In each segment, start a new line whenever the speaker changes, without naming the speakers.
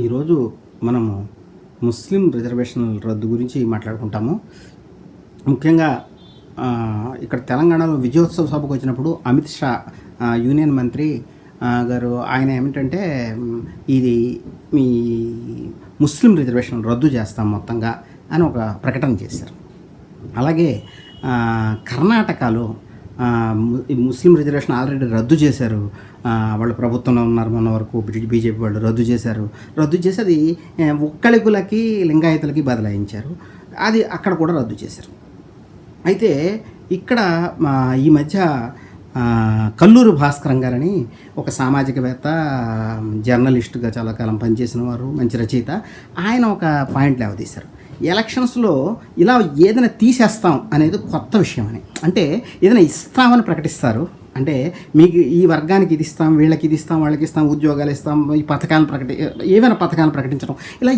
ఈరోజు మనము ముస్లిం రిజర్వేషన్ల రద్దు గురించి మాట్లాడుకుంటాము. ముఖ్యంగా ఇక్కడ తెలంగాణలో విజయోత్సవ సభకు వచ్చినప్పుడు అమిత్ షా యూనియన్ మంత్రి గారు ఆయన ఏమిటంటే ఇది మీ ముస్లిం రిజర్వేషన్ రద్దు చేస్తాం మొత్తంగా అని ఒక ప్రకటన చేశారు. అలాగే కర్ణాటకలో ముస్లిం రిజర్వేషన్ ఆల్రెడీ రద్దు చేశారు. వాళ్ళు ప్రభుత్వంలో ఉన్నారు మొన్న వరకు బీ- బీజేపీ వాళ్ళు రద్దు చేశారు. రద్దు చేసి అది ఏ, లింగాయతులకి బదలాయించారు. అది అక్కడ కూడా రద్దు చేశారు. అయితే ఇక్కడ ఈ మధ్య కల్లూరు భాస్కరం గారని ఒక సామాజికవేత్త జర్నలిస్టుగా చాలా కాలం పనిచేసిన వారు మంచి రచయిత ఆయన ఒక పాయింట్ లేవదీశారు. ఎలక్షన్స్లో ఇలా ఏదైనా తీసేస్తాం అనేది కొత్త విషయం అని అంటే ఏదైనా ఇస్తామని ప్రకటిస్తారు అంటే మీకు ఈ వర్గానికి ఇది ఇస్తాం వీళ్ళకి ఇది ఇస్తాం వాళ్ళకి ఇస్తాం ఉద్యోగాలు ఇస్తాం ఈ పథకాలను ప్రకటి ఏవైనా పథకాలను ప్రకటించడం. ఇలా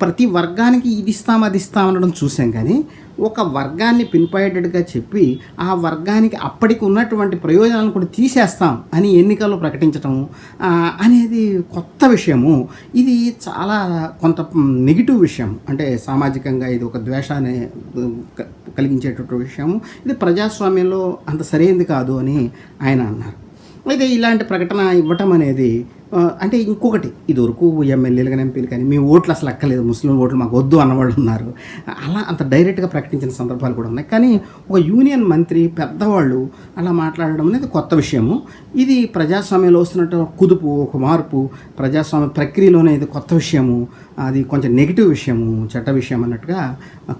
ప్రతి వర్గానికి ఇది ఇస్తాం అది ఇస్తాం అనడం చూసాం కానీ ఒక వర్గాన్ని పిన్పాయింటెడ్గా చెప్పి ఆ వర్గానికి అప్పటికి ఉన్నటువంటి ప్రయోజనాలను కూడా తీసేస్తాం అని ఎన్నికల్లో ప్రకటించడం అనేది కొత్త విషయము. ఇది చాలా కొంత నెగిటివ్ విషయం. అంటే సామాజికంగా ఇది ఒక ద్వేషాన్ని కలిగించేటటువంటి విషయము. ఇది ప్రజాస్వామ్యంలో అంత సరైనది కాదు అని ఆయన అన్నారు. అయితే ఇలాంటి ప్రకటన ఇవ్వటం అనేది అంటే ఇంకొకటి ఇది వరకు ఎమ్మెల్యేలు కానీ ఎంపీలు కానీ మీ ఓట్లు అసలు అక్కలేదు ముస్లిం ఓట్లు మాకు వద్దు అన్నవాళ్ళు ఉన్నారు. అలా అంత డైరెక్ట్గా ప్రకటించిన సందర్భాలు కూడా ఉన్నాయి. కానీ ఒక యూనియన్ మంత్రి పెద్దవాళ్ళు అలా మాట్లాడడం అనేది కొత్త విషయము. ఇది ప్రజాస్వామ్యంలో వస్తున్నట్టు కుదుపు ఒక మార్పు ప్రజాస్వామ్య ప్రక్రియలోనే ఇది కొత్త విషయము. అది కొంచెం నెగిటివ్ విషయము చెడ్డ విషయం అన్నట్టుగా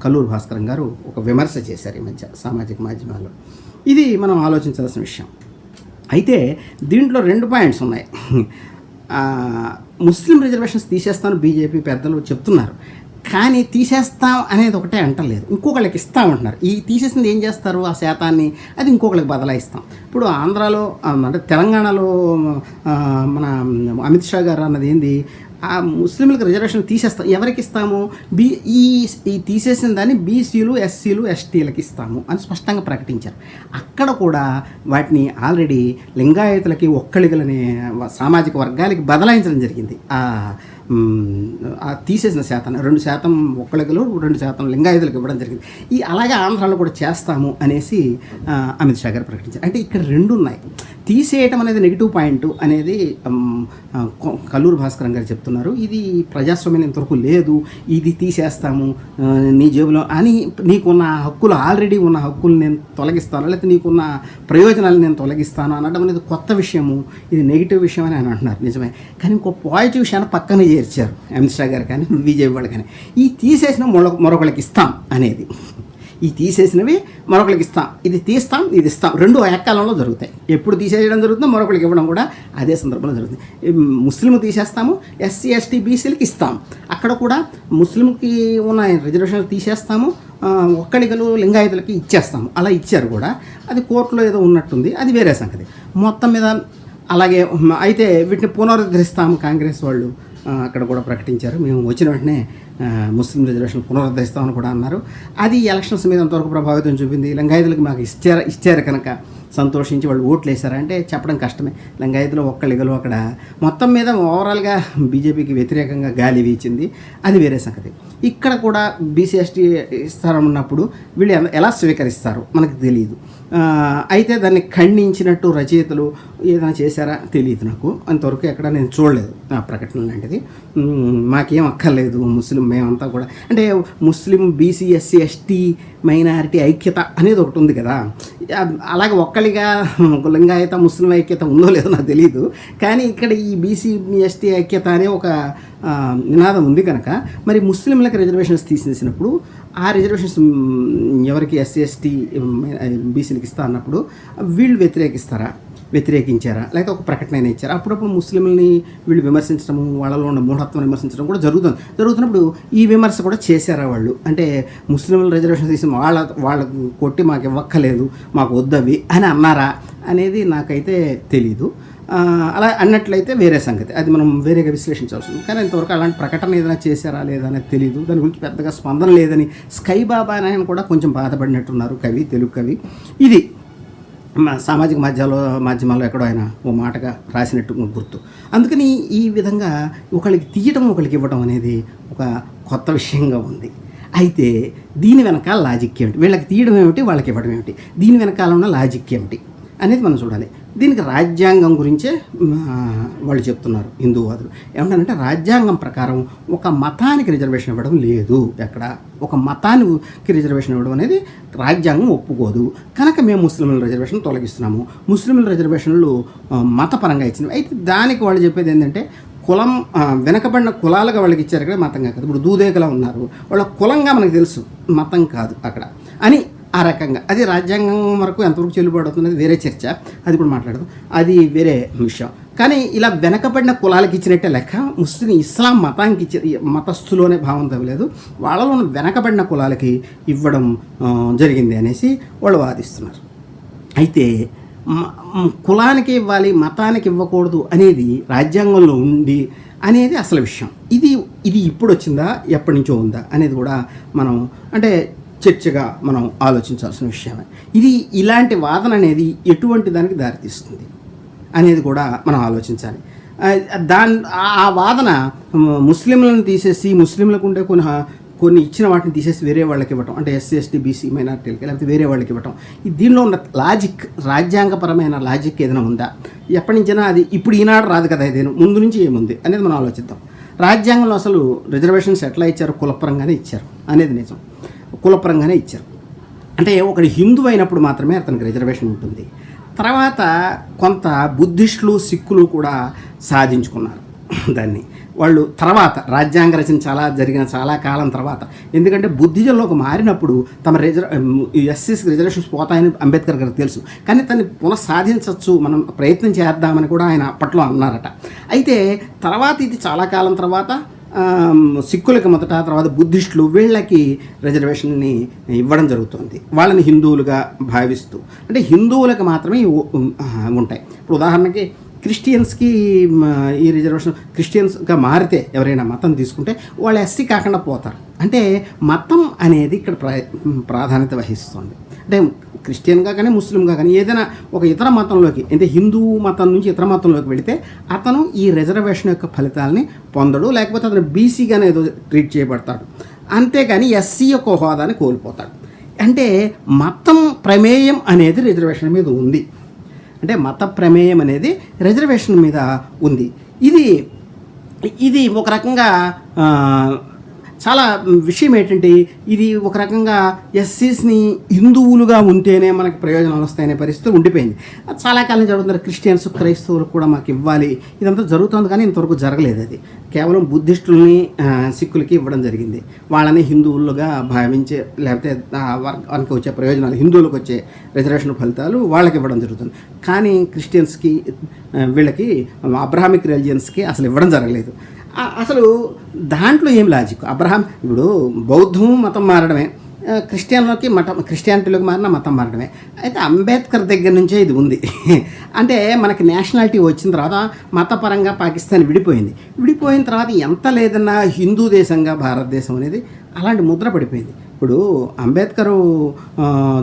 కల్లూరు భాస్కరం గారు ఒక విమర్శ చేశారు ఈ మధ్య సామాజిక మాధ్యమాల్లో. ఇది మనం ఆలోచించాల్సిన విషయం. అయితే దీంట్లో రెండు పాయింట్స్ ఉన్నాయి. ముస్లిం రిజర్వేషన్స్ తీసేస్తాను బీజేపీ పెద్దలు చెప్తున్నారు. కానీ తీసేస్తాం అనేది ఒకటే అంటలేదు. ఇంకొకళ్ళకి ఇస్తామంటున్నారు. ఈ తీసేసింది ఏం చేస్తారు? ఆ శాతాన్ని అది ఇంకొకళ్ళకి బదలాయిస్తాం. ఇప్పుడు ఆంధ్రాలో అంటే తెలంగాణలో మన అమిత్ షా గారు అన్నది ఏంది? ఆ ముస్లింలకు రిజర్వేషన్ తీసేస్తాం ఎవరికి ఇస్తాము? బీ ఈ ఈ తీసేసిన దాన్ని బీసీలు ఎస్సీలు ఎస్టీలకు ఇస్తాము అని స్పష్టంగా ప్రకటించారు. అక్కడ కూడా వాటిని ఆల్రెడీ లింగాయతులకి ఒక్కళిగలనే సామాజిక వర్గాలకి బదలాయించడం జరిగింది. ఆ తీసేసిన శాతం రెండు శాతం ఒక్కళిగలు రెండు శాతం లింగాయుధులకు ఇవ్వడం జరిగింది. ఈ అలాగే ఆంధ్రాలో కూడా చేస్తాము అనేసి అమిత్ షా గారు ప్రకటించారు. అంటే ఇక్కడ రెండు ఉన్నాయి. తీసేయటం అనేది నెగిటివ్ పాయింట్ అనేది కల్లూరు భాస్కరం గారు చెప్తున్నారు. ఇది ప్రజాస్వామ్యం ఇంతవరకు లేదు. ఇది తీసేస్తాము నీ జేబులో అని నీకున్న హక్కులు ఆల్రెడీ ఉన్న హక్కులు నేను తొలగిస్తాను లేకపోతే నీకున్న ప్రయోజనాలు నేను తొలగిస్తాను అనడం అనేది కొత్త విషయము. ఇది నెగిటివ్ విషయం అని అంటున్నారు. నిజమే. కానీ ఇంకో పాజిటివ్ విషయాన్ని పక్కన తీర్చారు. అమిత్ షా గారు కానీ బీజేపీ వాళ్ళు కానీ. ఈ తీసేసిన మరొక మరొకరికి ఇస్తాం అనేది. ఈ తీసేసినవి మరొకరికి ఇస్తాం. ఇది తీస్తాం ఇది ఇస్తాం. రెండు ఏకాలంలో జరుగుతాయి. ఎప్పుడు తీసేయడం జరుగుతుందో మరొకరికి ఇవ్వడం కూడా అదే సందర్భంలో జరుగుతుంది. ముస్లిం తీసేస్తాము ఎస్సీ ఎస్టీ బీసీలకి ఇస్తాం. అక్కడ కూడా ముస్లింకి ఉన్న రిజర్వేషన్లు తీసేస్తాము ఒక్కడికలు లింగాయతులకి ఇచ్చేస్తాము. అలా ఇచ్చారు కూడా. అది కోర్టులో ఏదో ఉన్నట్టుంది. అది వేరే సంగతి. మొత్తం మీద అలాగే అయితే వీటిని పునరుద్ధరిస్తాము కాంగ్రెస్ వాళ్ళు. అక్కడ కూడా ప్రకటించారు. మేము వచ్చిన వెంటనే ముస్లిం రిజర్వేషన్ పునరుద్ధరిస్తామని కూడా అన్నారు. అది ఎలక్షన్స్ మీద అంతవరకు ప్రభావితం చూపింది. లింగాయతులకు మాకు ఇచ్చారు ఇచ్చారు కనుక సంతోషించి వాళ్ళు ఓట్లు వేశారంటే చెప్పడం కష్టమే. లింగాయతులు ఒక్కళ్ళిగలు అక్కడ. మొత్తం మీద ఓవరాల్గా బీజేపీకి వ్యతిరేకంగా గాలి వీచింది. అది వేరే సంగతి. ఇక్కడ కూడా బీసీ ఎస్టీ ఇస్తారన్నప్పుడు వీళ్ళు ఎలా- స్వీకరిస్తారు? మనకు తెలియదు అయితే దాన్ని ఖండించినట్టు రచయితలు ఏదైనా చేశారా? తెలియదు నాకు. అంతవరకు ఎక్కడ నేను చూడలేదు ఆ ప్రకటన లాంటిది. మాకేం అక్కర్లేదు. ముస్లిం మేమంతా కూడా. అంటే Muslim BC SC ST minority ఐక్యత అనేది ఒకటి ఉంది కదా. అలాగే ఒక్కలిగా లింగాయత ముస్లిం ఐక్యత ఉందో లేదో నాకు తెలియదు కానీ ఇక్కడ ఈ బీసీ ఎస్టీ ఐక్యత అనే ఒక నినాదం ఉంది కనుక మరి ముస్లింలకు రిజర్వేషన్స్ తీసేసినప్పుడు ఆ రిజర్వేషన్స్ ఎవరికి ఎస్సీ ఎస్టీ బీసీలకు ఇస్తా అన్నప్పుడు వీళ్ళు వ్యతిరేకిస్తారా? వ్యతిరేకించారా? లేకపోతే ఒక ప్రకటన అయినా ఇచ్చారా? అప్పుడప్పుడు ముస్లింలని వీళ్ళు విమర్శించడం వాళ్ళలో ఉన్న మూఢత్వం విమర్శించడం కూడా జరుగుతుంది. జరుగుతున్నప్పుడు ఈ విమర్శ కూడా చేశారా వాళ్ళు? అంటే ముస్లింల రిజర్వేషన్ తీసి వాళ్ళ వాళ్ళకు కొట్టి మాకు ఇవ్వక్కలేదు మాకు వద్దవి అని అన్నారా? అనేది నాకైతే తెలీదు. అలా అన్నట్లయితే వేరే సంగతి. అది మనం వేరేగా విశ్లేషించాల్సింది కానీ ఇంతవరకు అలాంటి ప్రకటన ఏదైనా చేశారా లేదా అనేది తెలియదు దాని గురించి పెద్దగా స్పందన లేదని స్కై బాబా అని ఆయన కూడా కొంచెం బాధపడినట్టున్నారు కవి తెలుగు కవి. ఇది సామాజిక మాధ్యమాల్లో మాధ్యమాల్లో ఎక్కడో ఆయన ఓ మాటగా రాసినట్టు గుర్తు. అందుకని ఈ విధంగా ఒకళ్ళకి తీయటం ఒకళ్ళకి ఇవ్వటం అనేది ఒక కొత్త విషయంగా ఉంది. అయితే దీని వెనకాల లాజిక్ ఏమిటి? వీళ్ళకి తీయడం ఏమిటి? వాళ్ళకి ఇవ్వడం ఏమిటి? దీని వెనకాల ఉన్న లాజిక్ ఏమిటి? అనేది మనం చూడాలి. దీనికి రాజ్యాంగం గురించే వాళ్ళు చెప్తున్నారు హిందూవాదులు ఏమంటారంటే రాజ్యాంగం ప్రకారం ఒక మతానికి రిజర్వేషన్ ఇవ్వడం లేదు ఎక్కడ. ఒక మతానికి రిజర్వేషన్ ఇవ్వడం అనేది రాజ్యాంగం ఒప్పుకోదు. కనుక మేము ముస్లింల రిజర్వేషన్ తొలగిస్తున్నాము. ముస్లింల రిజర్వేషన్లు మతపరంగా ఇచ్చినవి. అయితే దానికి వాళ్ళు చెప్పేది ఏంటంటే కులం వెనకబడిన కులాలుగా వాళ్ళకి ఇచ్చారు ఇక్కడ మతంగా కాదు. ఇప్పుడు దూదేకలా ఉన్నారు. వాళ్ళ కులంగా మనకు తెలుసు మతం కాదు అక్కడ. అని ఆ రకంగా. అది రాజ్యాంగం వరకు ఎంతవరకు చెల్లుబాటు అవుతున్నది వేరే చర్చ. అది కూడా మాట్లాడదు. అది వేరే విషయం. కానీ ఇలా వెనకబడిన కులాలకి ఇచ్చినట్టే లెక్క ముస్లిం ఇస్లాం మతానికి ఇచ్చి మతస్థులోనే భావం తగ్గలేదు వాళ్ళలో వెనకబడిన కులాలకి ఇవ్వడం జరిగింది అనేసి వాళ్ళు వాదిస్తున్నారు. అయితే కులానికి ఇవ్వాలి మతానికి ఇవ్వకూడదు అనేది రాజ్యాంగంలో ఉంది అనేది అసలు విషయం. ఇది ఇది ఇప్పుడు వచ్చిందా ఎప్పటి నుంచో ఉందా అనేది కూడా మనం అంటే చర్చగా మనం ఆలోచించాల్సిన విషయమే. ఇది ఇలాంటి వాదన అనేది ఎటువంటి దానికి దారితీస్తుంది అనేది కూడా మనం ఆలోచించాలి. దాని ఆ- వాదన ముస్లింలను తీసేసి ముస్లింలకు ఉండే కొన్ని కొన్ని ఇచ్చిన వాటిని తీసేసి వేరే వాళ్ళకి ఇవ్వటం అంటే ఎస్సీ ఎస్టీ బీసీ మైనార్టీలకి లేకపోతే వేరే వాళ్ళకి ఇవ్వటం. ఈ దీనిలో ఉన్న లాజిక్ రాజ్యాంగపరమైన లాజిక్ ఏదైనా ఉందా? ఎప్పటి నుంచైనా అది ఇప్పుడు ఈనాడు రాదు కదా ఇదేను ముందు నుంచి ఏముంది అనేది మనం ఆలోచిద్దాం. రాజ్యాంగంలో అసలు రిజర్వేషన్స్ ఎట్లా ఇచ్చారు? కులపరంగానే ఇచ్చారు అనేది నిజం. కులపరంగానే ఇచ్చారు. అంటే ఒకడు హిందూ అయినప్పుడు మాత్రమే అతనికి రిజర్వేషన్ ఉంటుంది. తర్వాత కొంత బుద్ధిస్టులు సిక్కులు కూడా సాధించుకున్నారు దాన్ని. వాళ్ళు తర్వాత రాజ్యాంగ రచన చాలా జరిగిన చాలా కాలం తర్వాత. ఎందుకంటే బుద్ధిజంలోకి మారినప్పుడు తమ రిజర్వ్ ఎస్సీస్ రిజర్వేషన్స్ పోతాయని అంబేద్కర్ గారికి తెలుసు. కానీ తను పునఃసాధించవచ్చు మనం ప్రయత్నం చేద్దామని కూడా ఆయన అప్పట్లో అన్నారట. అయితే తర్వాత ఇది చాలా కాలం తర్వాత సిక్కులకి మొదట తర్వాత బుద్ధిస్టులు వీళ్ళకి రిజర్వేషన్ని ఇవ్వడం జరుగుతుంది. వాళ్ళని హిందువులుగా భావిస్తూ. అంటే హిందువులకు మాత్రమే ఉంటాయి. ఇప్పుడు ఉదాహరణకి క్రిస్టియన్స్కి ఈ రిజర్వేషన్ క్రిస్టియన్స్గా మారితే ఎవరైనా మతం తీసుకుంటే వాళ్ళు ఎస్సీ కాకుండా పోతారు. అంటే మతం అనేది ఇక్కడ ప్రా ప్రాధాన్యత వహిస్తుంది. అంటే క్రిస్టియన్గా కానీ ముస్లింగా కానీ ఏదైనా ఒక ఇతర మతంలోకి అంటే హిందూ మతం నుంచి ఇతర మతంలోకి వెళితే అతను ఈ రిజర్వేషన్ యొక్క ఫలితాలని పొందడు లేకపోతే అతను బీసీగానే ఏదో ట్రీట్ చేయబడతాడు. అంతేగాని ఎస్సీ యొక్క హోదాని కోల్పోతాడు. అంటే మతం ప్రమేయం అనేది రిజర్వేషన్ మీద ఉంది. అంటే మత ప్రమేయం అనేది రిజర్వేషన్ మీద ఉంది. ఇది ఇది ఒక రకంగా చాలా విషయం ఏంటంటే ఇది ఒక రకంగా ఎస్సీస్ని హిందువులుగా ఉంటేనే మనకు ప్రయోజనాలు వస్తాయనే పరిస్థితి ఉండిపోయింది. చాలా కాలం జరుగుతున్నారు క్రిస్టియన్స్ క్రైస్తవులు కూడా మాకు ఇవ్వాలి. ఇదంతా జరుగుతుంది కానీ ఇంతవరకు జరగలేదు అది. కేవలం బుద్ధిస్టుల్ని సిక్కులకి ఇవ్వడం జరిగింది. వాళ్ళని హిందువులుగా భావించే లేకపోతే వారికి వచ్చే ప్రయోజనాలు హిందువులకు వచ్చే రిజర్వేషన్ ఫలితాలు వాళ్ళకి ఇవ్వడం జరుగుతుంది. కానీ క్రిస్టియన్స్కి వీళ్ళకి అబ్రహామిక్ రిలిజియన్స్కి అసలు ఇవ్వడం జరగలేదు. అసలు దాంట్లో ఏం లాజిక్? అబ్రహాం ఇప్పుడు బౌద్ధం మతం మారడమే క్రిస్టియన్లోకి మతం క్రిస్టియానిటీలోకి మారిన మతం మారడమే. అయితే అంబేద్కర్ దగ్గర నుంచే ఇది ఉంది. అంటే మనకి నేషనాలిటీ వచ్చిన తర్వాత మతపరంగా పాకిస్తాన్ విడిపోయింది. విడిపోయిన తర్వాత ఎంత లేదన్నా హిందూ దేశంగా భారతదేశం అనేది అలాంటి ముద్ర పడిపోయింది. ఇప్పుడు అంబేద్కరు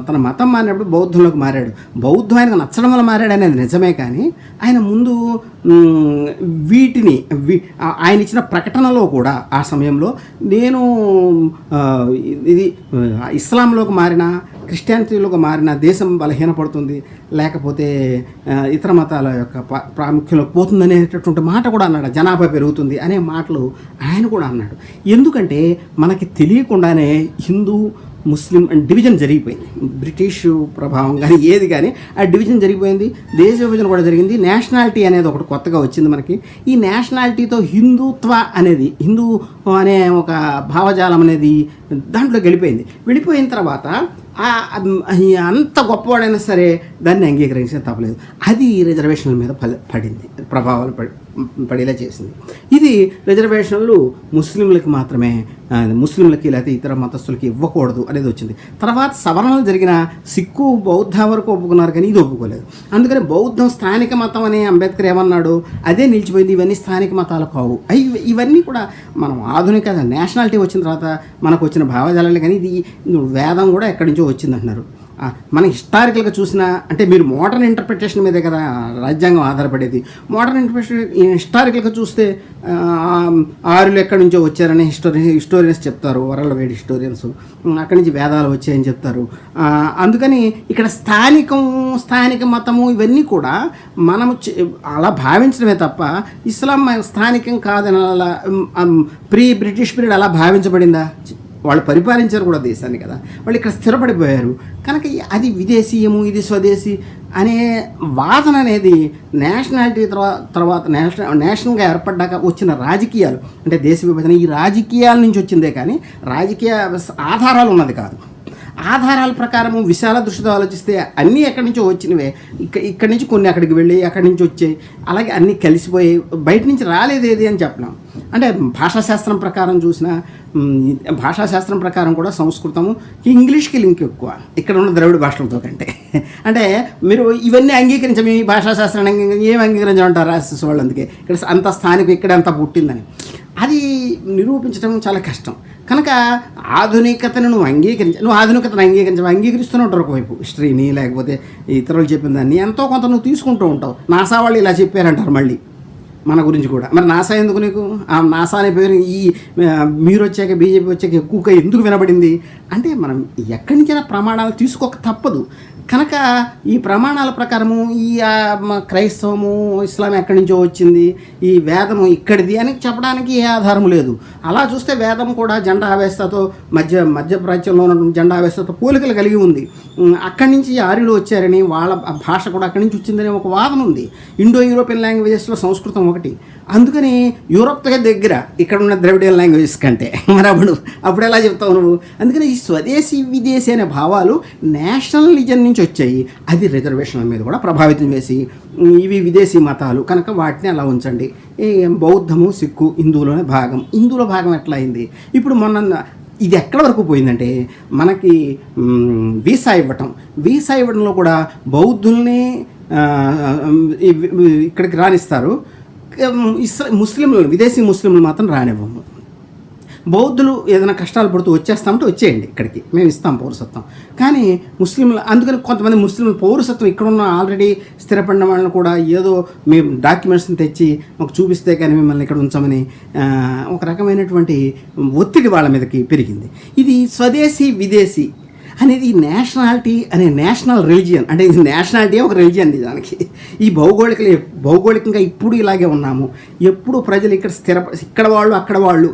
తన మతం మారినప్పుడు బౌద్ధంలోకి మారాడు. బౌద్ధం ఆయనకు నచ్చడం వల్ల మారాడు అనేది నిజమే కానీ ఆయన ముందు వీటిని ఆయన ఇచ్చిన ప్రకటనలో కూడా ఆ సమయంలో నేను ఇది ఇస్లాంలోకి మారిన క్రిస్టియానిటీలోకి మారిన దేశం బలహీనపడుతుంది లేకపోతే ఇతర మతాల యొక్క పా- ప్రాముఖ్యంలోకి పోతుంది అనేటటువంటి మాట కూడా అన్నాడు. జనాభా పెరుగుతుంది అనే మాటలు ఆయన కూడా అన్నాడు. ఎందుకంటే మనకి తెలియకుండానే హిందూ ముస్లిం డివిజన్ జరిగిపోయింది. బ్రిటిష్ ప్రభావం కానీ ఏది కానీ ఆ డివిజన్ జరిగిపోయింది. దేశ విభజన కూడా జరిగింది. నేషనాలిటీ అనేది ఒకటి కొత్తగా వచ్చింది మనకి. ఈ నేషనాలిటీతో హిందుత్వ అనేది హిందూ అనే ఒక భావజాలం అనేది దాంట్లో గెలిపోయింది. వెళ్ళిపోయిన తర్వాత అంత గొప్పవాడైనా సరే దాన్ని అంగీకరించడం తప్పలేదు. అది రిజర్వేషన్ల మీద పడింది. ప్రభావాలు పడి పడేలా చేసింది. ఇది రిజర్వేషన్లు ముస్లింలకు మాత్రమే ముస్లింలకి లేకపోతే ఇతర మతస్థులకి ఇవ్వకూడదు అనేది వచ్చింది. తర్వాత సవరణలు జరిగిన సిక్కు బౌద్ధ వరకు ఒప్పుకున్నారు కానీ ఇది ఒప్పుకోలేదు. అందుకని బౌద్ధం స్థానిక మతం అని అంబేద్కర్ ఏమన్నాడు? అదే నిలిచిపోయింది. ఇవన్నీ స్థానిక మతాలు కావు. అవి ఇవన్నీ కూడా మనం ఆధునిక నేషనాలిటీ వచ్చిన తర్వాత మనకు వచ్చిన భావజాలాలు కానీ ఇది వేదం కూడా ఎక్కడి నుంచో వచ్చింది అంటున్నారు మనం హిస్టారికల్గా చూసినా అంటే మీరు మోడర్న్ ఇంటర్ప్రిటేషన్ మీదే కదా రాజ్యాంగం ఆధారపడేది. మోడర్న్ ఇంటర్ప్రిటేషన్ హిస్టారికల్గా చూస్తే ఆరులు ఎక్కడి నుంచో వచ్చారని హిస్టోరి హిస్టోరియన్స్ చెప్తారు వరల్డ్ వైడ్ హిస్టోరియన్స్ అక్కడి నుంచి వేదాలు వచ్చాయని చెప్తారు. అందుకని ఇక్కడ స్థానికం స్థానిక మతము ఇవన్నీ కూడా మనము అలా భావించడమే తప్ప ఇస్లాం స్థానికం కాదని అలా ప్రీ బ్రిటిష్ పీరియడ్ అలా భావించబడిందా? వాళ్ళు పరిపాలించారు కూడా దేశాన్ని కదా. వాళ్ళు ఇక్కడ స్థిరపడిపోయారు. కనుక అది విదేశీయము ఇది స్వదేశీ అనే వాదన అనేది నేషనాలిటీ తర్వాత తర్వాత నేషనల్ నేషనల్గా ఏర్పడ్డాక వచ్చిన రాజకీయాలు. అంటే దేశ విభజన ఈ రాజకీయాల నుంచి వచ్చిందే కానీ రాజకీయ ఆధారాలు ఉన్నది కాదు. ఆధారాల ప్రకారము విశాల దృష్టితో ఆలోచిస్తే అన్నీ ఎక్కడి నుంచో వచ్చినవే. ఇక్క ఇక్కడి నుంచి కొన్ని అక్కడికి వెళ్ళి అక్కడి నుంచి వచ్చాయి అలాగే అన్నీ కలిసిపోయి బయట నుంచి రాలేదు ఏది అని చెప్పలేం. అంటే భాషాశాస్త్రం ప్రకారం చూసిన భాషాశాస్త్రం ప్రకారం కూడా సంస్కృతము ఇంగ్లీష్కి లింక్ ఎక్కువ. ఇక్కడ ఉన్న ద్రవిడ భాషలతో కంటే. అంటే మీరు ఇవన్నీ అంగీకరించం ఈ భాషాశాస్త్రాన్ని ఏం అంగీకరించమంటారు రాసేసి వాళ్ళు అందుకే ఇక్కడ అంత స్థానిక ఇక్కడ అంత పుట్టిందని. అది నిరూపించడం చాలా కష్టం. కనుక ఆధునికతను నువ్వు అంగీకరించ నువ్వు ఆధునికతను అంగీకరించవు అంగీకరిస్తూనే ఒకవైపు. హిస్టరీని లేకపోతే ఇతరులు చెప్పిన దాన్ని ఎంతో కొంత నువ్వు తీసుకుంటూ ఉంటావు. నాసా వాళ్ళు ఇలా చెప్పారంటారు మళ్ళీ. మన గురించి కూడా. మరి నాసా ఎందుకు నీకు? ఆ నాసా అనే పేరు ఈ మీరు వచ్చాక బీజేపీ వచ్చాక ఎక్కువగా ఎందుకు వినబడింది? అంటే మనం ఎక్కడి నుంచైనా ప్రమాణాలు తీసుకోక తప్పదు. కనుక ఈ ప్రమాణాల ప్రకారము ఈ క్రైస్తవము ఇస్లాం ఎక్కడి నుంచో వచ్చింది ఈ వేదము ఇక్కడిది అని చెప్పడానికి ఏ ఆధారం లేదు. అలా చూస్తే వేదం కూడా జెండా ఆవేశతో మధ్య మధ్యప్రాచ్యంలో ఉన్నటువంటి జెండా ఆవేశతో పోలికలు కలిగి ఉంది. అక్కడి నుంచి ఆర్యులు వచ్చారని వాళ్ళ భాష కూడా అక్కడి నుంచి వచ్చిందని ఒక వాదన ఉంది. ఇండో యూరోపియన్ లాంగ్వేజెస్లో సంస్కృతం ఒకటి. అందుకని యూరోప్తో దగ్గర ఇక్కడ ఉన్న ద్రవిడియన్ లాంగ్వేజెస్ కంటే మరి అప్పుడు అప్పుడు ఎలా చెప్తావు నువ్వు? అందుకని ఈ స్వదేశీ విదేశీ అనే భావాలు నేషనలిజం నుంచి వచ్చాయి అది రిజర్వేషన్ల మీద కూడా ప్రభావితం చేసి ఇవి విదేశీ మతాలు కనుక వాటిని అలా ఉంచండి. బౌద్ధము సిక్కు హిందువులోనే భాగం. హిందువుల భాగం ఎట్లా అయింది ఇప్పుడు మొన్న ఇది ఎక్కడ వరకు పోయిందంటే మనకి వీసా ఇవ్వటం. వీసా ఇవ్వడంలో కూడా బౌద్ధుల్ని ఇక్కడికి రాణిస్తారు ఇస్లా ముస్లింలు విదేశీ ముస్లింలు మాత్రం రానివ్వము. బౌద్ధులు ఏదైనా కష్టాలు పడుతూ వచ్చేస్తామంటే వచ్చేయండి ఇక్కడికి. మేము ఇస్తాం పౌరసత్వం. కానీ ముస్లింలు అందుకని కొంతమంది ముస్లింలు పౌరసత్వం ఇక్కడ ఉన్న ఆల్రెడీ స్థిరపడిన వాళ్ళని కూడా ఏదో మేము డాక్యుమెంట్స్ని తెచ్చి మాకు చూపిస్తే కానీ మిమ్మల్ని ఇక్కడ ఉంచమని ఒక రకమైనటువంటి ఒత్తిడి వాళ్ళ మీదకి పెరిగింది. ఇది స్వదేశీ విదేశీ అనేది నేషనాలిటీ అనే నేషనల్ రిలిజియన్ అంటే ఇది నేషనాలిటీ ఒక రిలిజియన్ నిజానికి ఈ భౌగోళిక భౌగోళికంగా ఇప్పుడు ఇలాగే ఉన్నాము. ఎప్పుడు ప్రజలు ఇక్కడ స్థిర ఇక్కడ వాళ్ళు అక్కడ వాళ్ళు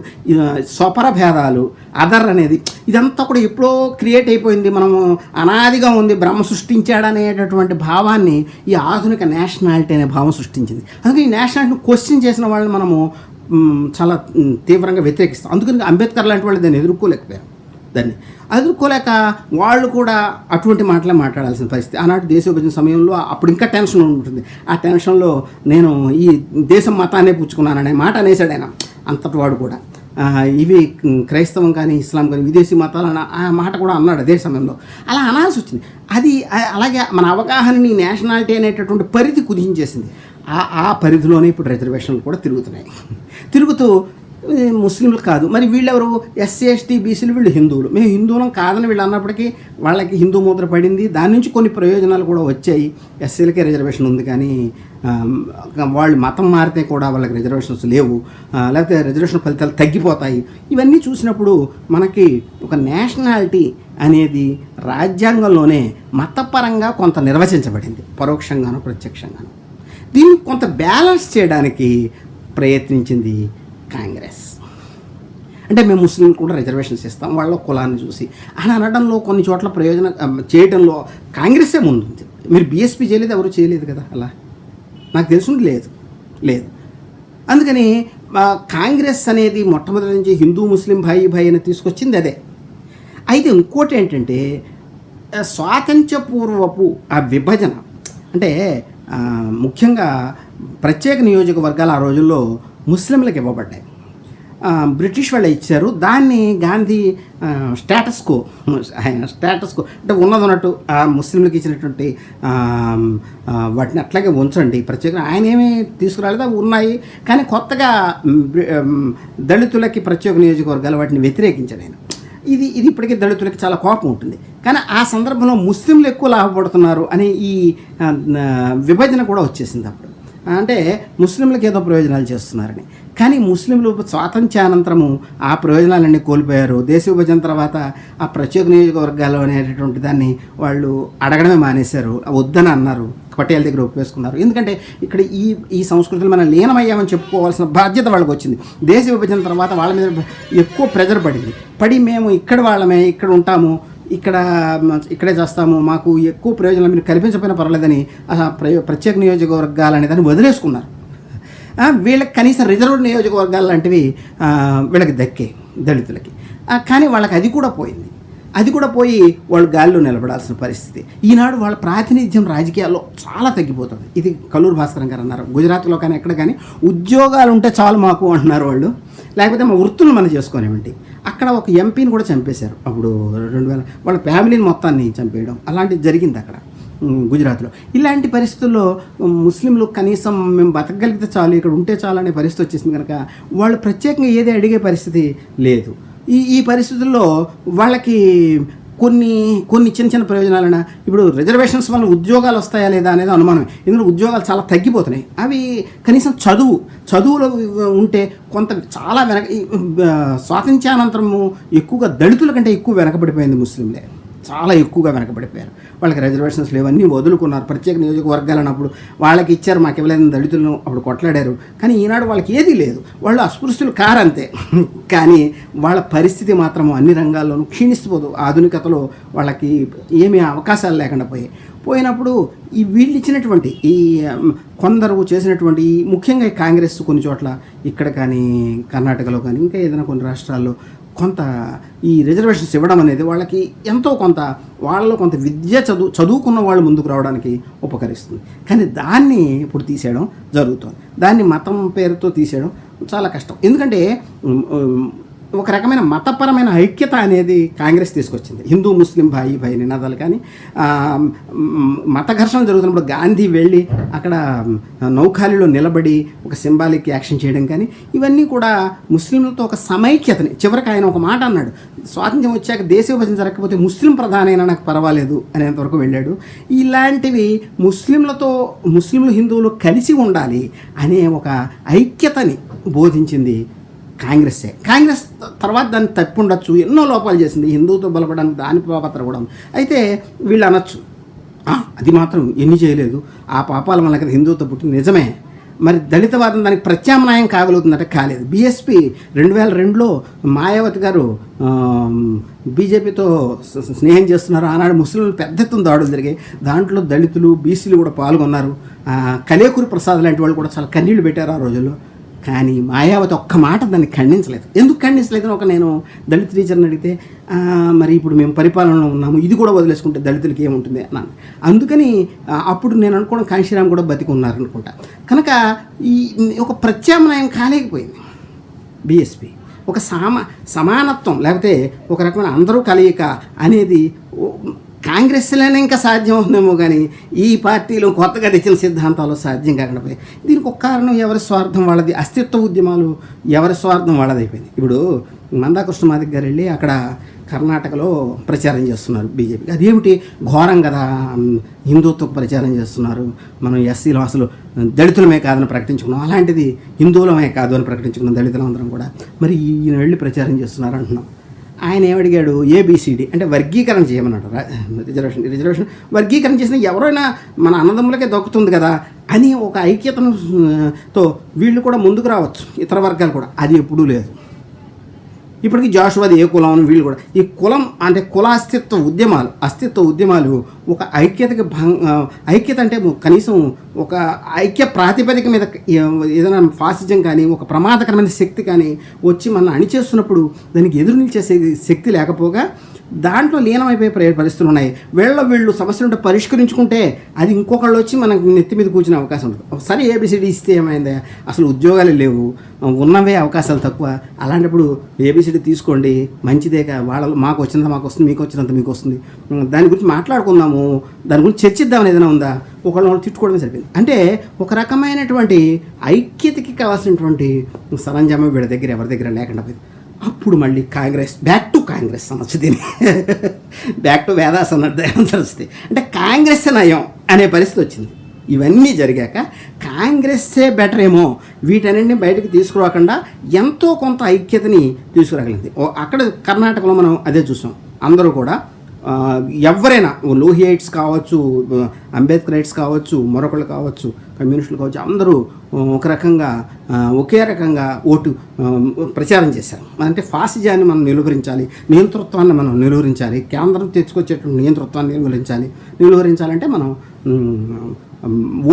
స్వపర భేదాలు అదర్ అనేది ఇదంతా కూడా ఎప్పుడో క్రియేట్ అయిపోయింది. మనము అనాదిగా ఉంది. బ్రహ్మ సృష్టించాడనేటటువంటి భావాన్ని ఈ ఆధునిక నేషనాలిటీ అనే భావం సృష్టించింది. అందుకే ఈ నేషనాలిటీని క్వశ్చన్ చేసిన వాళ్ళని మనము చాలా తీవ్రంగా వ్యతిరేకిస్తాం. అందుకని అంబేద్కర్ లాంటి వాళ్ళు దాన్ని ఎదుర్కోలేకపోయారు. దాన్ని. అదుర్కోలేక వాళ్ళు కూడా అటువంటి మాటలే మాట్లాడాల్సిన పరిస్థితి. ఆనాటి దేశ విభజన సమయంలో అప్పుడు ఇంకా టెన్షన్ ఉంటుంది. ఆ టెన్షన్లో నేను ఈ దేశం మతాన్నే పుచ్చుకున్నాననే మాట అనేసాడు ఆయన. అంతటి వాడు కూడా. ఇవి క్రైస్తవం కానీ ఇస్లాం కానీ విదేశీ మతాలు ఆ మాట కూడా అన్నాడు అదే సమయంలో. అలా అనాల్సి వచ్చింది. అది అలాగే మన అవగాహనని నేషనాలిటీ అనేటటువంటి పరిధి కుదించేసింది. ఆ ఆ పరిధిలోనే ఇప్పుడు రిజర్వేషన్లు కూడా తిరుగుతున్నాయి. తిరుగుతూ ముస్లింలు కాదు. మరి వీళ్ళెవరు? ఎస్సీ ఎస్టీ బీసీలు వీళ్ళు హిందువులు. మేము హిందువులం కాదని వీళ్ళు అన్నప్పటికీ వాళ్ళకి హిందూ ముద్ర పడింది. దాని నుంచి కొన్ని ప్రయోజనాలు కూడా వచ్చాయి. ఎస్సీలకే రిజర్వేషన్ ఉంది కానీ వాళ్ళు మతం మారితే కూడా వాళ్ళకి రిజర్వేషన్స్ లేవు. లేకపోతే రిజర్వేషన్ ఫలితాలు తగ్గిపోతాయి. ఇవన్నీ చూసినప్పుడు మనకి ఒక నేషనాలిటీ అనేది రాజ్యాంగంలోనే మతపరంగా కొంత నిర్వచించబడింది. పరోక్షంగాను ప్రత్యక్షంగాను. దీన్ని కొంత బ్యాలెన్స్ చేయడానికి ప్రయత్నించింది కాంగ్రెస్. అంటే మేము ముస్లింలు కూడా రిజర్వేషన్స్ ఇస్తాం వాళ్ళ కులాన్ని చూసి. అని అనడంలో కొన్ని చోట్ల ప్రయోజనం చేయడంలో కాంగ్రెస్సే ముందుంది. మీరు బీఎస్పీ చేయలేదు ఎవరు చేయలేదు కదా అలా. నాకు తెలుసుండి లేదు లేదు. అందుకని కాంగ్రెస్ అనేది మొట్టమొదటి నుంచి హిందూ ముస్లిం భాయి భాయి అని తీసుకొచ్చింది అదే. అయితే ఇంకోటి ఏంటంటే స్వాతంత్ర్యపూర్వపు ఆ విభజన అంటే ముఖ్యంగా ప్రత్యేక నియోజకవర్గాలు ఆ రోజుల్లో ముస్లింలకు ఇవ్వబడ్డాయి. బ్రిటిష్ వాళ్ళు ఇచ్చారు. దాన్ని గాంధీ స్టేటస్కో స్టేటస్కో ఆయన అంటే ఉన్నది ఉన్నట్టు ఆ ముస్లింలకు ఇచ్చినటువంటి వాటిని అట్లాగే ఉంచండి. ప్రత్యేకంగా ఆయన ఏమీ తీసుకురాలేదు అవి ఉన్నాయి. కానీ కొత్తగా దళితులకి ప్రత్యేక నియోజకవర్గాలు వాటిని వ్యతిరేకించాడు ఆయన. ఇది ఇది ఇప్పటికే దళితులకి చాలా కోపం ఉంటుంది. కానీ ఆ సందర్భంలో ముస్లింలు ఎక్కువ లాభపడుతున్నారు అనే ఈ విభజన కూడా వచ్చేసింది అప్పుడు. అంటే ముస్లింలకు ఏదో ప్రయోజనాలు చేస్తున్నారని. కానీ ముస్లింలు స్వాతంత్ర్యానంతరము ఆ ప్రయోజనాలన్నీ కోల్పోయారు. దేశ విభజన తర్వాత ఆ ప్రత్యేక నియోజకవర్గాలు అనేటటువంటి దాన్ని వాళ్ళు అడగడమే మానేశారు. వద్దని అన్నారు. పటేల్ దగ్గర ఒప్పేసుకున్నారు. ఎందుకంటే ఇక్కడ ఈ ఈ సంస్కృతిలో మనం లీనమయ్యామని చెప్పుకోవాల్సిన బాధ్యత వాళ్ళకి వచ్చింది. దేశ విభజన తర్వాత వాళ్ళ మీద ఎక్కువ ప్రెజర్ పడింది. పడి మేము ఇక్కడ వాళ్ళమే ఇక్కడ ఉంటాము. ఇక్కడ ఇక్కడే చేస్తాము మాకు ఎక్కువ ప్రయోజనం మీరు కల్పించకపోయినా పర్వాలేదని ప్రత్యేక నియోజకవర్గాలు అనే దాన్ని వదిలేసుకున్నారు. వీళ్ళకి కనీసం రిజర్వ్ నియోజకవర్గాలు లాంటివి వీళ్ళకి దక్కే దళితులకి. కానీ వాళ్ళకి అది కూడా పోయింది. అది కూడా పోయి వాళ్ళు గాలిలో నిలబడాల్సిన పరిస్థితి. ఈనాడు వాళ్ళ ప్రాతినిధ్యం రాజకీయాల్లో చాలా తగ్గిపోతుంది. ఇది కల్లూరు భాస్కరం గారు అన్నారు. గుజరాత్లో కానీ ఎక్కడ కానీ ఉద్యోగాలు ఉంటే చాలు మాకు అంటున్నారు వాళ్ళు. లేకపోతే మా వృత్తులు మనం చేసుకునేవంటి అక్కడ ఒక ఎంపీని కూడా చంపేశారు. అప్పుడు రెండు వేల వాళ్ళ ఫ్యామిలీని మొత్తాన్ని చంపేయడం. అలాంటిది జరిగింది అక్కడ గుజరాత్లో. ఇలాంటి పరిస్థితుల్లో ముస్లింలు కనీసం మేము బతకగలిగితే చాలు ఇక్కడ ఉంటే చాలు అనే పరిస్థితి వచ్చేసింది కనుక వాళ్ళు ప్రత్యేకంగా ఏది అడిగే పరిస్థితి లేదు. ఈ ఈ పరిస్థితుల్లో వాళ్ళకి కొన్ని కొన్ని చిన్న చిన్న ప్రయోజనాలన ఇప్పుడు రిజర్వేషన్స్ వల్ల ఉద్యోగాలు వస్తాయా లేదా అనేది అనుమానం ఎందుకంటే ఉద్యోగాలు చాలా తగ్గిపోతున్నాయి. అవి కనీసం చదువు చదువులో ఉంటే కొంత చాలా వెనక స్వాతంత్ర్యానంతరము ఎక్కువగా దళితుల కంటే ఎక్కువ వెనకబడిపోయింది ముస్లింలే. చాలా ఎక్కువగా వెనకబడిపోయారు. వాళ్ళకి రిజర్వేషన్స్ లేవన్నీ వదులుకున్నారు. ప్రత్యేక నియోజకవర్గాలను అప్పుడు వాళ్ళకి ఇచ్చారు మాకు ఇవ్వలేదని దళితులను అప్పుడు కొట్లాడారు. కానీ ఈనాడు వాళ్ళకి ఏదీ లేదు. వాళ్ళు అస్పృశ్యులు కారంతే. కానీ వాళ్ళ పరిస్థితి మాత్రం అన్ని రంగాల్లోనూ క్షీణిస్తుపోదు. ఆధునికతలో వాళ్ళకి ఏమీ అవకాశాలు లేకుండా పోయాయి. పోయినప్పుడు ఈ వీళ్ళు ఇచ్చినటువంటి ఈ కొందరు చేసినటువంటి ఈ ముఖ్యంగా కాంగ్రెస్ కొన్ని చోట్ల ఇక్కడ కానీ కర్ణాటకలో కానీ ఇంకా ఏదైనా కొన్ని రాష్ట్రాల్లో కొంత ఈ రిజర్వేషన్స్ ఇవ్వడం అనేది వాళ్ళకి ఎంతో కొంత వాళ్ళలో కొంత విద్య చదువు చదువుకున్న వాళ్ళు ముందుకు రావడానికి ఉపకరిస్తుంది. కానీ దాన్ని ఇప్పుడు తీసేయడం జరుగుతుంది. దాన్ని మతం పేరుతో తీసేయడం చాలా కష్టం. ఎందుకంటే ఒక రకమైన మతపరమైన ఐక్యత అనేది కాంగ్రెస్ తీసుకొచ్చింది. హిందూ ముస్లిం భాయి భాయి నినాదాలు కానీ మత ఘర్షణ జరుగుతున్నప్పుడు గాంధీ వెళ్ళి అక్కడ నౌఖాలిలో నిలబడి ఒక సింబాలిక్ యాక్షన్ చేయడం కానీ ఇవన్నీ కూడా ముస్లింలతో ఒక సమైక్యతని చివరికి ఆయన ఒక మాట అన్నాడు. స్వాతంత్ర్యం వచ్చాక దేశ విభజన జరగకపోతే ముస్లిం ప్రధానైనా నాకు పర్వాలేదు అనేంతవరకు వెళ్ళాడు. ఇలాంటివి ముస్లింలతో ముస్లింలు హిందువులు కలిసి ఉండాలి అనే ఒక ఐక్యతని బోధించింది కాంగ్రెస్సే. కాంగ్రెస్ తర్వాత దాన్ని తప్పు ఉండొచ్చు ఎన్నో లోపాలు చేసింది. హిందువుతో బలపడానికి దాని పాపత్ర కూడా అయితే వీళ్ళు అనొచ్చు. అది మాత్రం ఎన్ని చేయలేదు. ఆ పాపాల వల్ల కదా హిందువుతో పుట్టింది. నిజమే. మరి దళితవాదం దానికి ప్రత్యామ్నాయం కాగలుగుతుందంటే కాలేదు. బీఎస్పీ రెండు వేల రెండులో మాయావతి గారు బీజేపీతో స్నేహం చేస్తున్నారు. ఆనాడు ముస్లింలు పెద్ద ఎత్తున దాడులు జరిగాయి. దాంట్లో దళితులు బీసీలు కూడా పాల్గొన్నారు. కలేకూరి ప్రసాద్ లాంటి వాళ్ళు కూడా చాలా కన్నీళ్ళు పెట్టారు ఆ రోజుల్లో. కానీ మాయావతి ఒక్క మాట దాన్ని ఖండించలేదు. ఎందుకు ఖండించలేదు ఒక నేను దళిత టీచర్ని అడిగితే మరి ఇప్పుడు మేము పరిపాలనలో ఉన్నాము ఇది కూడా వదిలేసుకుంటే దళితులకి ఏముంటుంది? అన్నాను. అందుకని అప్పుడు నేను అనుకోవడం కాంశీరామ్ కూడా బతికి ఉన్నారనుకుంటా కనుక ఈ ఒక ప్రత్యామ్నాయం కాలేకపోయింది. బీఎస్పీ ఒక సామ సమానత్వం లేకపోతే ఒక రకమైన అందరూ కలయిక అనేది కాంగ్రెస్లోనే ఇంకా సాధ్యం అవుతుందేమో కానీ ఈ పార్టీలో కొత్తగా తెచ్చిన సిద్ధాంతాలు సాధ్యం కాకుండా పోయాయి దీనికి ఒక కారణం ఎవరి స్వార్థం వాళ్ళది? అస్తిత్వ ఉద్యమాలు ఎవరి స్వార్థం వాళ్ళది ఇప్పుడు మందాకృష్ణ మాదిక్ గారు వెళ్ళి అక్కడ కర్ణాటకలో ప్రచారం చేస్తున్నారు బీజేపీ అదేమిటి? ఘోరం కదా. ఉమ్, హిందుత్వ ప్రచారం చేస్తున్నారు. మనం ఎస్సీలో అసలు దళితులమే కాదని ప్రకటించుకున్నాం. అలాంటిది హిందువులమే కాదు అని ప్రకటించుకున్నాం దళితులందరం కూడా. మరి ఈయన వెళ్ళి ప్రచారం చేస్తున్నారు అంటున్నాం. ఆయన ఏమడిగాడు? ఏబిసిడి అంటే వర్గీకరణ చేయమన్నాడు. Reservation reservation. వర్గీకరణ చేసిన ఎవరైనా మన అన్నదమ్ములకే దొక్కుతుంది కదా అని ఒక ఐక్యతను తో వీళ్ళు కూడా ముందుకు రావచ్చు. ఇతర వర్గాలు కూడా. అది ఎప్పుడూ లేదు. ఇప్పటికి జాషువాది ఏ కులం అని వీళ్ళు కూడా. ఈ కులం అంటే కుల అస్తిత్వ ఉద్యమాలు. అస్తిత్వ ఉద్యమాలు ఒక ఐక్యతకి భంగ ఐక్యత అంటే కనీసం ఒక ఐక్య ప్రాతిపదిక మీద ఏదైనా ఫాసిజం కానీ ఒక ప్రమాదకరమైన శక్తి కానీ వచ్చి మన అణిచేస్తున్నప్పుడు దానికి ఎదురు నిలిచే శక్తి లేకపోగా దాంట్లో లీనమైపోయే పరిస్థితులు ఉన్నాయి. వీళ్ళ వీళ్ళు సమస్యలు ఉంటే పరిష్కరించుకుంటే అది ఇంకొకళ్ళు వచ్చి మనకు నెత్తి మీద కూర్చునే అవకాశం ఉంటుంది. ఒకసారి ఏబిసిడి ఇస్తే ఏమైంది? అసలు ఉద్యోగాలు లేవు. ఉన్నవే అవకాశాలు తక్కువ. అలాంటప్పుడు ఏబిసిడి తీసుకోండి. మంచిదేగా వాళ్ళ మాకు వచ్చినంత మాకు వస్తుంది మీకు వచ్చినంత మీకు వస్తుంది. దాని గురించి మాట్లాడుకుందాము. దాని గురించి చర్చిద్దామని ఏదైనా ఉందా? ఒకళ్ళు వాళ్ళు తిట్టుకోవడమే సరిపోయింది. అంటే ఒక రకమైనటువంటి ఐక్యతకి కావాల్సినటువంటి సరంజామం వీళ్ళ దగ్గర ఎవరి దగ్గర లేకుండా పోయింది. అప్పుడు మళ్ళీ కాంగ్రెస్ బ్యాక్ టు కాంగ్రెస్ అనొచ్చు దీన్ని. బ్యాక్ టు వేదాస్ అన్నట్టు పరిస్థితి అంటే కాంగ్రెస్ నయం అనే పరిస్థితి వచ్చింది. ఇవన్నీ జరిగాక కాంగ్రెస్సే బెటర్ ఏమో వీటన్నింటిని బయటకు తీసుకురాకుండా ఎంతో కొంత ఐక్యతని తీసుకురాగలిగింది. ఓ అక్కడ కర్ణాటకలో మనం అదే చూసాం. అందరూ కూడా ఎవరైనా లోహియైట్స్ కావచ్చు అంబేద్కరైట్స్ కావచ్చు మరొకళ్ళు కావచ్చు కమ్యూనిస్టులు కావచ్చు అందరూ ఒక రకంగా ఒకే రకంగా ఓటు ప్రచారం చేశారు. అంటే ఫాసిజాన్ని మనం నిలువరించాలి నియంతృత్వాన్ని మనం నిలువరించాలి కేంద్రం తెచ్చుకొచ్చేటువంటి నియంతృత్వాన్ని నిలువరించాలి నిలువరించాలంటే మనం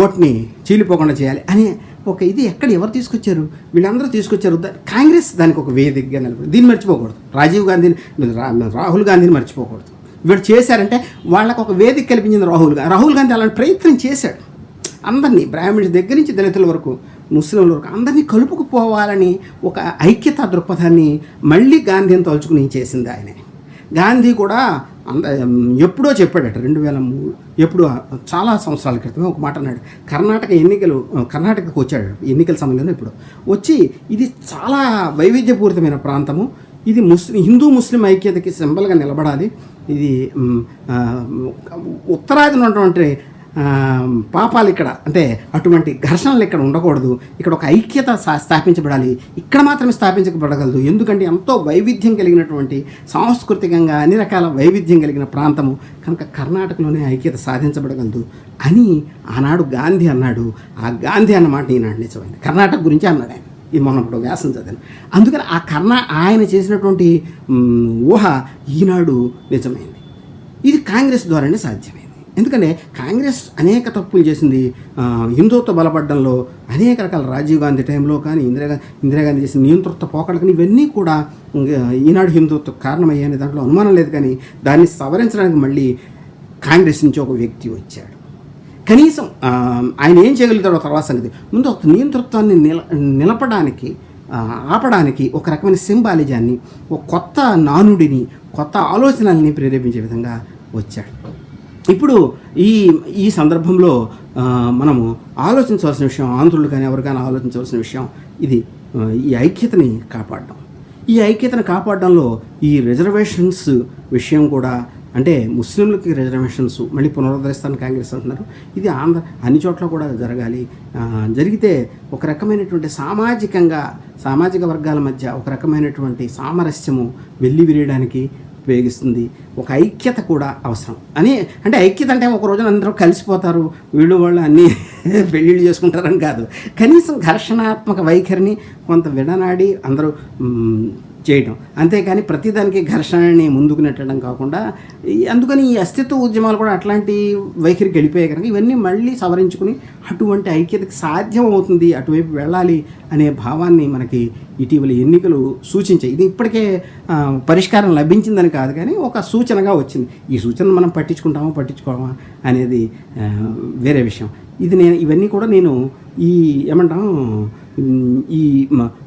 ఓట్ని చీలిపోకుండా చేయాలి అని ఒక ఇది ఎక్కడ ఎవరు తీసుకొచ్చారు? వీళ్ళందరూ తీసుకొచ్చారు. కాంగ్రెస్ దానికి ఒక వేదికగా నిలబడి దీన్ని మర్చిపోకూడదు. రాజీవ్ గాంధీని రాహుల్ గాంధీని మర్చిపోకూడదు. వీడు చేశారంటే వాళ్ళకు ఒక వేదిక కల్పించింది రాహుల్ గాంధీ రాహుల్ గాంధీ అలాంటి ప్రయత్నం చేశాడు. అందరినీ బ్రాహ్మణ్స్ దగ్గర నుంచి దళితుల వరకు ముస్లింల వరకు అందరినీ కలుపుకుపోవాలని ఒక ఐక్యతా దృక్పథాన్ని మళ్ళీ గాంధీని తలుచుకుని చేసింది ఆయనే. గాంధీ కూడా అంద ఎప్పుడో చెప్పాడట రెండు వేల మూడు ఎప్పుడో చాలా సంవత్సరాల క్రితమే ఒక మాట అన్నాడు. కర్ణాటక ఎన్నికలు కర్ణాటకకు వచ్చాడు ఎన్నికల సమయంలో ఇప్పుడు. వచ్చి ఇది చాలా వైవిధ్యపూరితమైన ప్రాంతము. ఇది ముస్లిం హిందూ ముస్లిం ఐక్యతకి సింబల్గా నిలబడాలి. ఇది ఉత్తరాదిన ఉన్నటువంటి పాపాలు ఇక్కడ అంటే అటువంటి ఘర్షణలు ఇక్కడ ఉండకూడదు. ఇక్కడ ఒక ఐక్యత సా- స్థాపించబడాలి. ఇక్కడ మాత్రమే స్థాపించబడగలదు. ఎందుకంటే ఎంతో వైవిధ్యం కలిగినటువంటి సాంస్కృతికంగా అన్ని రకాల వైవిధ్యం కలిగిన ప్రాంతము. కనుక కర్ణాటకలోనే ఐక్యత సాధించబడగలదు అని ఆనాడు గాంధీ అన్నాడు. ఆ గాంధీ అన్నమాట ఈనాడు నిజమైంది. కర్ణాటక గురించి అన్నాడు ఆయన. ఇది మొన్న ఇప్పుడు వ్యాసం చదివాను అందుకని ఆ కర్ణ ఆయన చేసినటువంటి ఊహ ఈనాడు నిజమైంది. ఇది కాంగ్రెస్ ద్వారానే సాధ్యమైంది. ఎందుకంటే కాంగ్రెస్ అనేక తప్పులు చేసింది. హిందుత్వ బలపడడంలో అనేక రకాల రాజీవ్ గాంధీ టైంలో కానీ ఇందిరాగాంధీ ఇందిరాగాంధీ చేసిన నియంతృత్వ పోకడలు కానీ ఇవన్నీ కూడా ఈనాడు హిందుత్వ కారణమయ్యాయనే దాంట్లో అనుమానం లేదు కానీ దాన్ని సవరించడానికి మళ్ళీ కాంగ్రెస్ నుంచి ఒక వ్యక్తి వచ్చాడు. కనీసం ఆయన ఏం చేయగలుగుతాడో తర్వాత సంగతి. ముందు ఒక నియంతృత్వాన్ని నిల నిలపడానికి ఆపడానికి ఒక రకమైన సింబాలిజాన్ని ఒక కొత్త నానుడిని కొత్త ఆలోచనల్ని ప్రేరేపించే విధంగా వచ్చాడు. ఇప్పుడు ఈ ఈ సందర్భంలో మనము ఆలోచించవలసిన విషయం ఆంధ్రులు కానీ ఎవరికైనా ఆలోచించవలసిన విషయం ఇది ఈ ఐక్యతని కాపాడడం. ఈ ఐక్యతను కాపాడడంలో ఈ రిజర్వేషన్స్ విషయం కూడా అంటే ముస్లింలకి రిజర్వేషన్స్ మళ్ళీ పునరుద్ధరిస్తాను కాంగ్రెస్ అంటున్నారు. ఇది ఆంధ్ర అన్ని చోట్ల కూడా జరగాలి. జరిగితే ఒక రకమైనటువంటి సామాజికంగా సామాజిక వర్గాల మధ్య ఒక రకమైనటువంటి సామరస్యము వెళ్ళి విరియడానికి ఉపయోగిస్తుంది. ఒక ఐక్యత కూడా అవసరం. అని అంటే ఐక్యత అంటే ఒక రోజున అందరూ కలిసిపోతారు. వీళ్ళు వాళ్ళు అన్నీ పెళ్ళిళ్ళు చేసుకుంటారని కాదు. కనీసం ఘర్షణాత్మక వైఖరిని కొంత విడనాడి అందరూ చేయడం అంతేకాని ప్రతిదానికి ఘర్షణని ముందుకు నెట్టడం కాకుండా ఈ- అందుకని ఈ అస్తిత్వ ఉద్యమాలు కూడా అట్లాంటి వైఖరికి వెళ్ళిపోయాయి కనుక ఇవన్నీ మళ్ళీ సవరించుకుని అటువంటి ఐక్యతకి సాధ్యం అవుతుంది అటువైపు వెళ్ళాలి అనే భావాన్ని మనకి ఇటీవల ఎన్నికలు సూచించాయి. ఇది ఇప్పటికే పరిష్కారం లభించిందని కాదు కానీ ఒక సూచనగా వచ్చింది. ఈ సూచన మనం పట్టించుకుంటామా పట్టించుకోవమా అనేది వేరే విషయం. ఇది నేను ఇవన్నీ కూడా నేను ఈ ఏమంటాం ఈ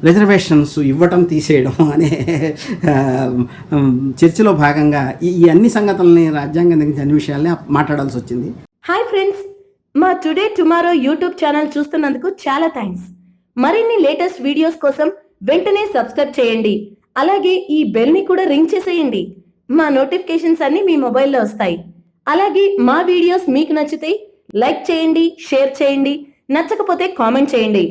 రిజర్వేషన్స్ ఇవ్వటం తీసేయడం అనే చర్చలో భాగంగా ఈ అన్ని సంగతులని రాజ్యాంగం దగ్గర అన్ని విషయాల్ని మాట్లాడాల్సి వచ్చింది.
హాయ్ ఫ్రెండ్స్ మా టుడే టుమారో యూట్యూబ్ ఛానల్ చూస్తున్నందుకు చాలా థ్యాంక్స్ మరిన్ని లేటెస్ట్ వీడియోస్ కోసం వెంటనే సబ్స్క్రైబ్ చేయండి. అలాగే ఈ బెల్ని కూడా రింగ్ చేసేయండి. మా నోటిఫికేషన్స్ అన్నీ మీ మొబైల్లో వస్తాయి. అలాగే మా వీడియోస్ మీకు నచ్చితే లైక్ చేయండి షేర్ చేయండి. నచ్చకపోతే కామెంట్ చేయండి.